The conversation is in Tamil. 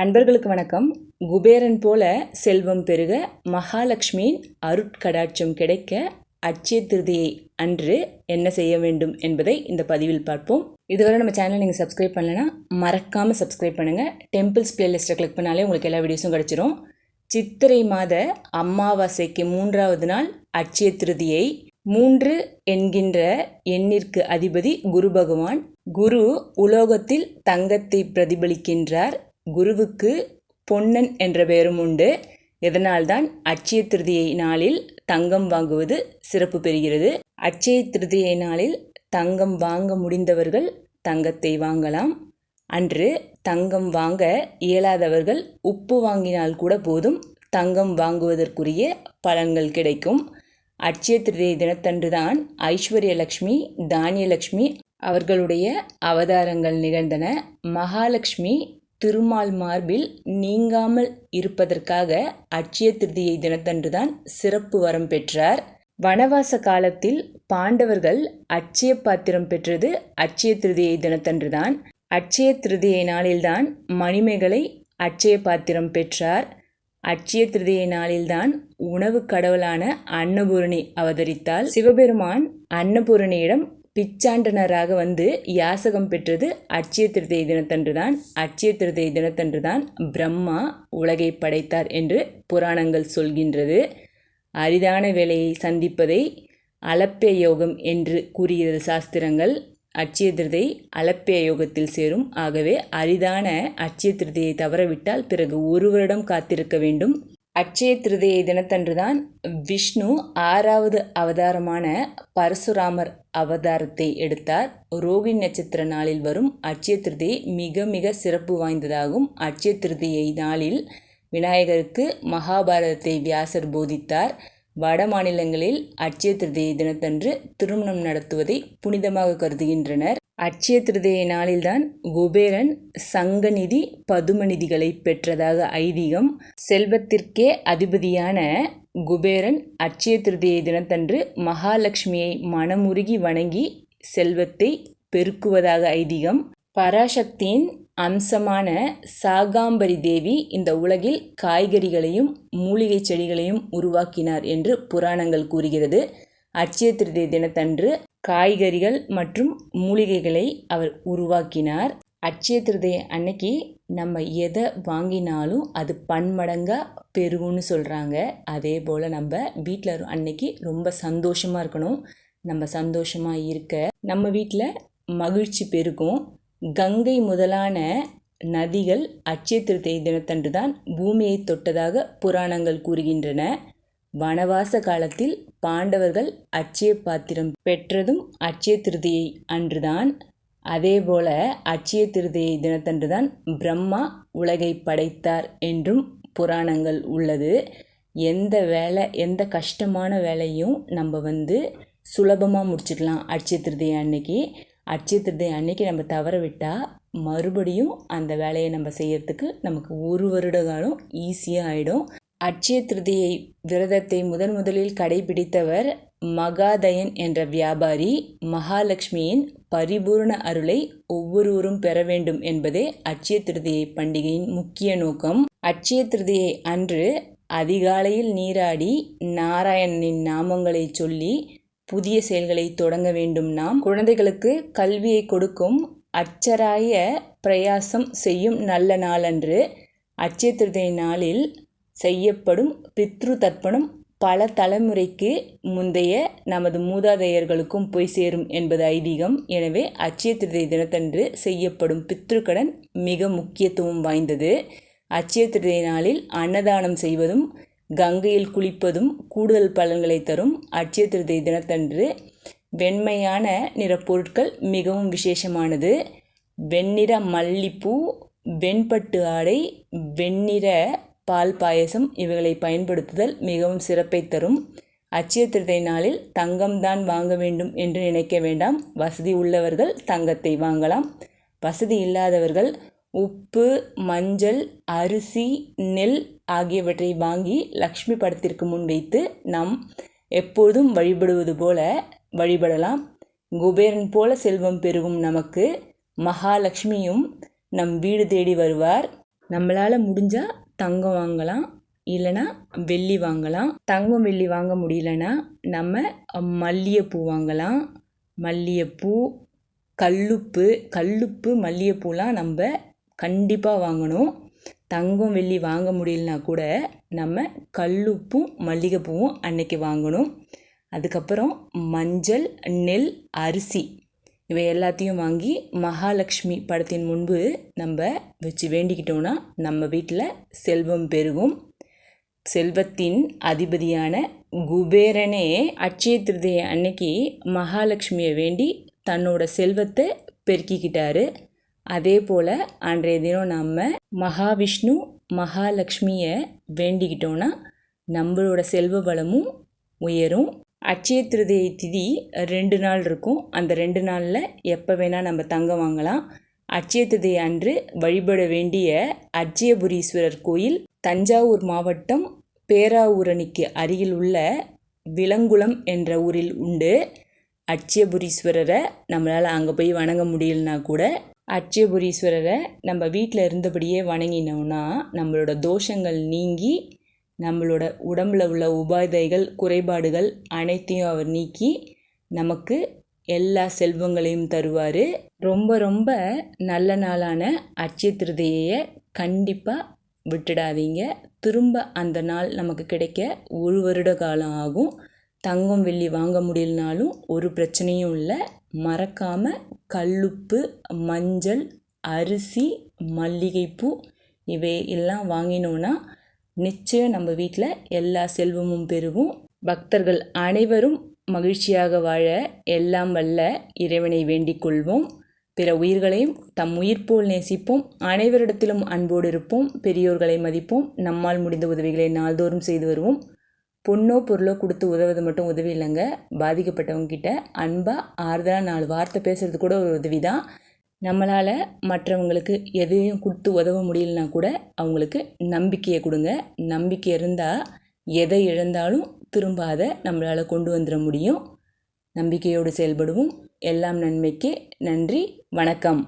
அன்பர்களுக்கு வணக்கம். குபேரன் போல செல்வம் பெருக மகாலட்சுமியின் அருட்கடாட்சம் கிடைக்க அட்சய திருதியை அன்று என்ன செய்ய வேண்டும் என்பதை இந்த பதிவில் பார்ப்போம். இதுவரை நம்ம சேனலை நீங்கள் சப்ஸ்கிரைப் பண்ணலைன்னா மறக்காமல் சப்ஸ்கிரைப் பண்ணுங்கள் டெம்பிள்ஸ் பிளேலிஸ்ட்டை கிளிக் பண்ணாலே உங்களுக்கு எல்லா வீடியோஸும் கிடச்சிரும். சித்திரை மாத அமாவாசைக்கு மூன்றாவது நாள் அட்சய திருதியை மூன்று என்கின்ற எண்ணிற்கு அதிபதி குரு பகவான் குரு உலோகத்தில் தங்கத்தை பிரதிபலிக்கின்றார். குருவுக்கு பொன்னன் என்ற பெயரும் உண்டு. இதனால்தான் அட்சய திருதியை நாளில் தங்கம் வாங்குவது சிறப்பு பெறுகிறது. அட்சய திருதியை நாளில் தங்கம் வாங்க முடிந்தவர்கள் தங்கத்தை வாங்கலாம். அன்று தங்கம் வாங்க இயலாதவர்கள் உப்பு வாங்கினால் கூட போதும் தங்கம் வாங்குவதற்குரிய பலன்கள் கிடைக்கும். அட்சய திருதியை தினத்தன்றுதான் ஐஸ்வர்யலக்ஷ்மி தானியலக்ஷ்மி அவர்களுடைய அவதாரங்கள் நிகழ்ந்தன. மகாலட்சுமி திருமால் மார்பில் நீங்காமல் இருப்பதற்காக அட்சய திருதியை தினத்தன்றுதான் சிறப்பு வரம் பெற்றார். வனவாச காலத்தில் பாண்டவர்கள் அட்சய பாத்திரம் பெற்றது அட்சய திருதியை தினத்தன்றுதான். அட்சய திருதியை நாளில்தான் மணிமேகலை அட்சய பாத்திரம் பெற்றார். அட்சய திருதியை நாளில்தான் உணவு கடவுளான அன்னபூரணி அவதரித்தால் சிவபெருமான் அன்னபூரணியிடம் பிச்சாண்டனராக வந்து யாசகம் பெற்றது அட்சய திருதியை தினத்தன்றுதான். அட்சய தினத்தன்று தினத்தன்றுதான் பிரம்மா உலகை படைத்தார் என்று புராணங்கள் சொல்கின்றது. அரிதான வேலையை சந்திப்பதை அலப்பிய யோகம் என்று கூறுகிறது சாஸ்திரங்கள். அட்சய திருதை அலப்பிய யோகத்தில் சேரும். ஆகவே அரிதான அட்சய திருதையை தவறவிட்டால் பிறகு ஒரு வருடம் காத்திருக்க வேண்டும். அட்சய திருதையை தினத்தன்றுதான் விஷ்ணு ஆறாவது அவதாரமான பரசுராமர் அவதாரத்தை எடுத்தார். ரோகிணி நட்சத்திர நாளில் வரும் அட்சய திருதை மிக மிக சிறப்பு வாய்ந்ததாகும். அட்சய திருதியை நாளில் விநாயகருக்கு மகாபாரதத்தை வியாசர் போதித்தார். வட மாநிலங்களில் அட்சய திருதியை தினத்தன்று திருமணம் நடத்துவதை புனிதமாக கருதுகின்றனர். அட்சய திருதியை நாளில்தான் குபேரன் சங்கநிதி பதுமநிதிகளை பெற்றதாக ஐதீகம் செல்வத்திற்கே அதிபதியான குபேரன் அட்சய திருதியை தினத்தன்று மகாலட்சுமியை மனமுருகி வணங்கி செல்வத்தை பெருக்குவதாக ஐதீகம். பராசக்தியின் அம்சமான சாகாம்பரி தேவி இந்த உலகில் காய்கறிகளையும் மூலிகை செடிகளையும் உருவாக்கினார் என்று புராணங்கள் கூறுகிறது. அட்சய திருதி தினத்தன்று காய்கறிகள் மற்றும் மூலிகைகளை அவர் உருவாக்கினார். அட்சய அன்னைக்கு நம்ம எதை வாங்கினாலும் அது பன்மடங்காக பெருகும்னு சொல்கிறாங்க அதே போல் நம்ம வீட்டில் அன்னைக்கு ரொம்ப சந்தோஷமாக இருக்கணும். நம்ம சந்தோஷமாக இருக்க. நம்ம வீட்டில் மகிழ்ச்சி பெருகும். கங்கை முதலான நதிகள் அட்சய திருத்தை தினத்தன்று தான் பூமியை தொட்டதாக புராணங்கள் கூறுகின்றன. வனவாச காலத்தில் பாண்டவர்கள் அட்சய பாத்திரம் பெற்றதும் அட்சய திருதியை அன்றுதான். அதேபோல அட்சய திருதியை தினத்தன்றுதான் பிரம்மா உலகை படைத்தார் என்றும் புராணங்கள் உள்ளது. எந்த வேலை எந்த கஷ்டமான வேலையும் நம்ம வந்து சுலபமாக முடிச்சிடலாம் அட்சய திருதியை அன்னைக்கு. அட்சய திருதியை அன்னைக்கு நம்ம தவற விட்டால் மறுபடியும் அந்த வேலையை நம்ம செய்யறதுக்கு நமக்கு ஒரு வருட காலம் ஈஸியாக ஆகிடும் அட்சய திருதியை விரதத்தை முதன் முதலில் கடைபிடித்தவர் மகாதயன் என்ற வியாபாரி மகாலட்சுமியின் பரிபூர்ண அருளை ஒவ்வொருவரும் பெற வேண்டும் என்பதே அட்சய திருதியை பண்டிகையின் முக்கிய நோக்கம். அட்சய திருதியை அன்று அதிகாலையில் நீராடி நாராயணனின் நாமங்களை சொல்லி புதிய செயல்களை தொடங்க வேண்டும் நாம். குழந்தைகளுக்கு கல்வியை கொடுக்கும் அச்சராய பிரயாசம் செய்யும் நல்ல நாளன்று அட்சய நாளில் செய்யப்படும் பித்ரு தர்ப்பணம் பல தலைமுறைக்கு முந்தைய நமது மூதாதையர்களுக்கும் போய் சேரும் என்பது ஐதீகம். எனவே அட்சய திருதை தினத்தன்று செய்யப்படும் பித்ருக்கடன் மிக முக்கியத்துவம் வாய்ந்தது. அட்சய திருதை நாளில் அன்னதானம் செய்வதும் கங்கையில் குளிப்பதும் கூடுதல் பலன்களை தரும் அட்சய தினத்தன்று வெண்மையான நிறப்பொருட்கள் மிகவும் விசேஷமானது. வெண்ணிற மல்லிப்பூ வெண்பட்டு ஆடை வெண்ணிற பால் பாயசம் இவைகளை பயன்படுத்துதல் மிகவும் சிறப்பை தரும். அட்சய திருதை நாளில் தங்கம்தான் வாங்க வேண்டும் என்று நினைக்க வேண்டாம். வசதி உள்ளவர்கள் தங்கத்தை வாங்கலாம். வசதி இல்லாதவர்கள் உப்பு மஞ்சள் அரிசி நெல் ஆகியவற்றை வாங்கி லக்ஷ்மி படத்திற்கு முன் வைத்து நாம் எப்போதும் வழிபடுவது போல வழிபடலாம். குபேரன் போல செல்வம் பெருகும் நமக்கு மகாலட்சுமியும் நம் வீடு தேடி வருவார். நம்மளால் முடிஞ்சால் தங்கம் வாங்கலாம் இல்லைனா வெள்ளி வாங்கலாம். தங்கம் வெள்ளி வாங்க முடியலன்னா நம்ம மல்லிகைப்பூ வாங்கலாம். மல்லிகைப்பூ கல்லுப்பு கல்லுப்பு மல்லிகைப்பூலாம் நம்ம கண்டிப்பாக வாங்கணும். தங்கம் வெள்ளி வாங்க முடியலனா கூட நம்ம கல்லுப்பும் மல்லிகைப்பூவும் அன்னைக்கு வாங்கணும். அதுக்கப்புறம் மஞ்சள் நெல் அரிசி இவை எல்லாத்தையும் வாங்கி மகாலட்சுமி படத்தின் முன்பு நம்ம வச்சு வேண்டிக்கிட்டோன்னா நம்ம வீட்டில் செல்வம் பெருகும். செல்வத்தின் அதிபதியான குபேரனே அட்சய திருதியை அன்னைக்கு மகாலட்சுமியை வேண்டி தன்னோட செல்வத்தை பெருக்கிக்கிட்டாரு. அதே போல் அன்றைய தினம் நம்ம மகாவிஷ்ணு மகாலட்சுமியை வேண்டிக்கிட்டோன்னா நம்மளோட செல்வ வளமும் உயரும். அச்சய திருதியை திதி ரெண்டு நாள் இருக்கும். அந்த ரெண்டு நாளில் எப்போ வேணால் நம்ம தங்கம் வாங்கலாம். அச்சய திருதியை அன்று வழிபட வேண்டிய அச்சயபுரீஸ்வரர் கோயில் தஞ்சாவூர் மாவட்டம் பேராவூரணிக்கு அருகில் உள்ள விலங்குளம் என்ற ஊரில் உண்டு. அட்சயபுரீஸ்வரரை நம்மளால் அங்கே போய் வணங்க முடியலனா கூட அட்சயபுரீஸ்வரரை நம்ம வீட்டில் இருந்தபடியே வணங்கினோம்னா நம்மளோட தோஷங்கள் நீங்கி நம்மளோட உடம்பில் உள்ள உபாதைகள் குறைபாடுகள் அனைத்தையும் அவர் நீக்கி நமக்கு எல்லா செல்வங்களையும் தருவார். ரொம்ப ரொம்ப நல்ல நாளான அட்சய திருதையை கண்டிப்பாக விட்டுடாதீங்க. திரும்ப அந்த நாள் நமக்கு கிடைக்க ஒரு வருட காலம் ஆகும். தங்கம் வெள்ளி வாங்க முடியலனாலும் ஒரு பிரச்சனையும் இல்லை. மறக்காமல் கல்லுப்பு மஞ்சள் அரிசி மல்லிகைப்பூ இவை எல்லாம் வாங்கினோன்னா நிச்சயம் நம்ம வீட்டில் எல்லா செல்வமும் பெருகும். பக்தர்கள் அனைவரும் மகிழ்ச்சியாக வாழ எல்லாம் வல்ல இறைவனை வேண்டிக் கொள்வோம். பிற உயிர்களையும் தம் உயிர் போல் நேசிப்போம். அனைவரிடத்திலும் அன்போடு இருப்போம். பெரியோர்களை மதிப்போம். நம்மால் முடிந்த உதவிகளை நாள்தோறும் செய்து வருவோம். பொண்ணோ பொருளோ கொடுத்து உதவுறது மட்டும் உதவி இல்லைங்க. பாதிக்கப்பட்டவங்கக்கிட்ட அன்பாக ஆறுதலாக நாலு வார்த்தை பேசுகிறது கூட ஒரு உதவி தான் நம்மளால் மற்றவங்களுக்கு எதையும் கொடுத்து உதவ முடியலனா கூட அவங்களுக்கு நம்பிக்கையை கொடுங்க. நம்பிக்கை இருந்தால் எதை இழந்தாலும் திரும்ப அதை நம்மளால் கொண்டு வந்துட முடியும். நம்பிக்கையோடு செயல்படுவோம். எல்லாம் நன்மைக்கு நன்றி. வணக்கம்.